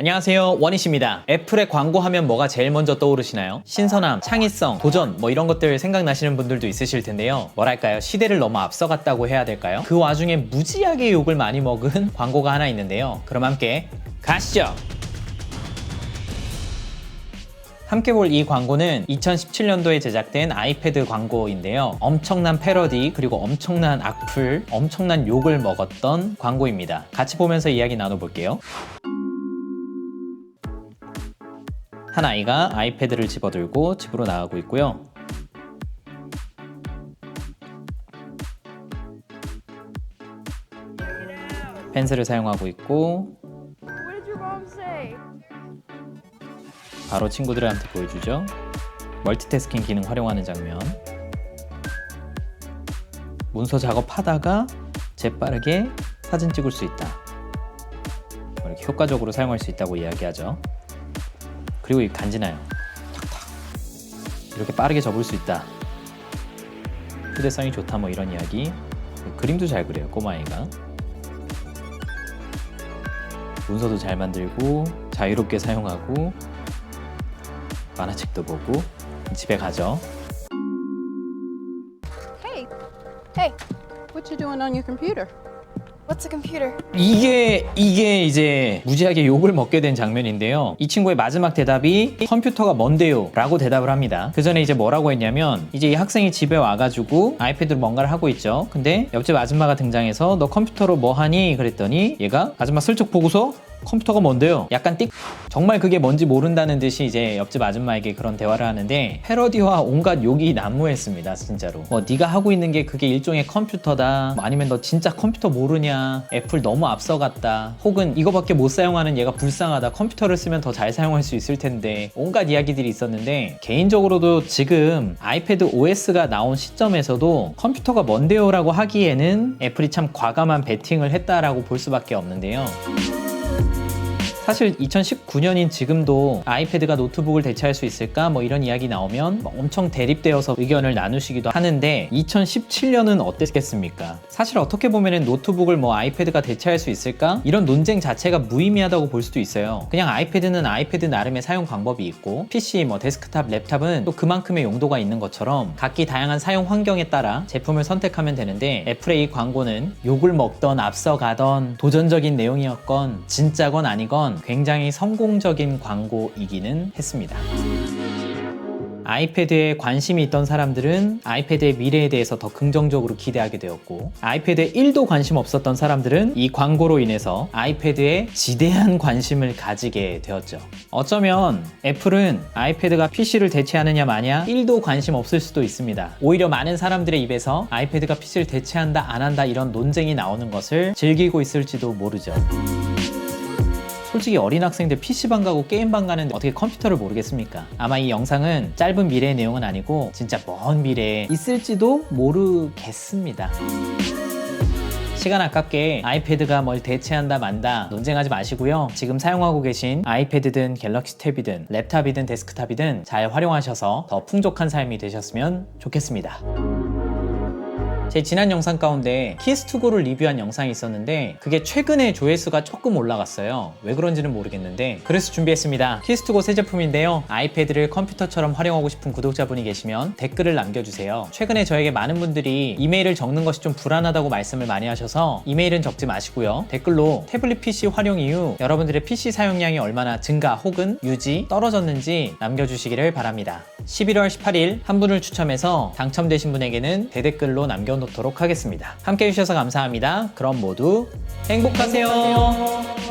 안녕하세요 원희씨입니다 애플의 광고하면 뭐가 제일 먼저 떠오르시나요? 신선함, 창의성, 도전 뭐 이런 것들 생각나시는 분들도 있으실 텐데요 뭐랄까요 시대를 너무 앞서갔다고 해야 될까요? 그 와중에 무지하게 욕을 많이 먹은 광고가 하나 있는데요 그럼 함께 가시죠 함께 볼 이 광고는 2017년도에 제작된 아이패드 광고인데요. 엄청난 패러디 그리고 엄청난 악플, 엄청난 욕을 먹었던 광고입니다. 같이 보면서 이야기 나눠볼게요. 한 아이가 아이패드를 집어들고 집으로 나가고 있고요. 펜슬을 사용하고 있고? 바로 친구들한테 보여주죠. 멀티태스킹 기능 활용하는 장면. 문서 작업하다가 재빠르게 사진 찍을 수 있다. 이렇게 효과적으로 사용할 수 있다고 이야기하죠. 그리고 이 간지나요. 이렇게 빠르게 접을 수 있다. 휴대성이 좋다 뭐 이런 이야기. 그림도 잘 그려요 꼬마아이가. 문서도 잘 만들고 자유롭게 사용하고 만화책도 보고 집에 가죠. Hey, hey, what you doing on your computer? What's a computer? 이게 이게 이제 무지하게 욕을 먹게 된 장면인데요. 이 친구의 마지막 대답이 컴퓨터가 뭔데요?라고 대답을 합니다. 그 전에 이제 뭐라고 했냐면 이제 이 학생이 집에 와가지고 아이패드로 뭔가를 하고 있죠. 근데 옆집 아줌마가 등장해서 너 컴퓨터로 뭐 하니? 그랬더니 얘가 아줌마 슬쩍 보고서 컴퓨터가 뭔데요? 약간 띡. 정말 그게 뭔지 모른다는 듯이 이제 옆집 아줌마에게 그런 대화를 하는데 패러디와 온갖 욕이 난무했습니다 진짜로. 뭐 네가 하고 있는 게 그게 일종의 컴퓨터다. 뭐 아니면 너 진짜 컴퓨터 모르냐? 애플 너무 앞서갔다. 혹은 이거밖에 못 사용하는 얘가 불쌍하다. 컴퓨터를 쓰면 더 잘 사용할 수 있을 텐데. 온갖 이야기들이 있었는데 개인적으로도 지금 아이패드 OS가 나온 시점에서도 컴퓨터가 뭔데요? 라고 하기에는 애플이 참 과감한 베팅을 했다라고 볼 수밖에 없는데요 사실 2019년인 지금도 아이패드가 노트북을 대체할 수 있을까 뭐 이런 이야기 나오면 막 엄청 대립되어서 의견을 나누시기도 하는데 2017년은 어땠겠습니까? 사실 어떻게 보면은 노트북을 뭐 아이패드가 대체할 수 있을까? 이런 논쟁 자체가 무의미하다고 볼 수도 있어요. 그냥 아이패드는 아이패드 나름의 사용 방법이 있고 PC 뭐 데스크탑, 랩탑은 또 그만큼의 용도가 있는 것처럼 각기 다양한 사용 환경에 따라 제품을 선택하면 되는데 애플의 이 광고는 욕을 먹던 앞서가던 도전적인 내용이었건 진짜건 아니건 굉장히 성공적인 광고이기는 했습니다. 아이패드에 관심이 있던 사람들은 아이패드의 미래에 대해서 더 긍정적으로 기대하게 되었고 아이패드에 1도 관심 없었던 사람들은 이 광고로 인해서 아이패드에 지대한 관심을 가지게 되었죠. 어쩌면 애플은 아이패드가 PC를 대체하느냐 마냐 1도 관심 없을 수도 있습니다. 오히려 많은 사람들의 입에서 아이패드가 PC를 대체한다 안 한다 이런 논쟁이 나오는 것을 즐기고 있을지도 모르죠. 솔직히 어린 학생들 PC방 가고 게임방 가는데 어떻게 컴퓨터를 모르겠습니까? 아마 이 영상은 짧은 미래의 내용은 아니고 진짜 먼 미래에 있을지도 모르겠습니다. 시간 아깝게 아이패드가 뭘 대체한다 만다 논쟁하지 마시고요. 지금 사용하고 계신 아이패드든 갤럭시 탭이든 랩탑이든 데스크탑이든 잘 활용하셔서 더 풍족한 삶이 되셨으면 좋겠습니다. 제 지난 영상 가운데 키스2고를 리뷰한 영상이 있었는데 그게 최근에 조회수가 조금 올라갔어요. 왜 그런지는 모르겠는데 그래서 준비했습니다. 키스2고 새 제품인데요. 아이패드를 컴퓨터처럼 활용하고 싶은 구독자분이 계시면 댓글을 남겨주세요. 최근에 저에게 많은 분들이 이메일을 적는 것이 좀 불안하다고 말씀을 많이 하셔서 이메일은 적지 마시고요. 댓글로 태블릿 PC 활용 이후 여러분들의 PC 사용량이 얼마나 증가 혹은 유지 떨어졌는지 남겨주시기를 바랍니다 11월 18일 한 분을 추첨해서 당첨되신 분에게는 대댓글로 남겨놓도록 하겠습니다. 함께 해주셔서 감사합니다. 그럼 모두 행복하세요.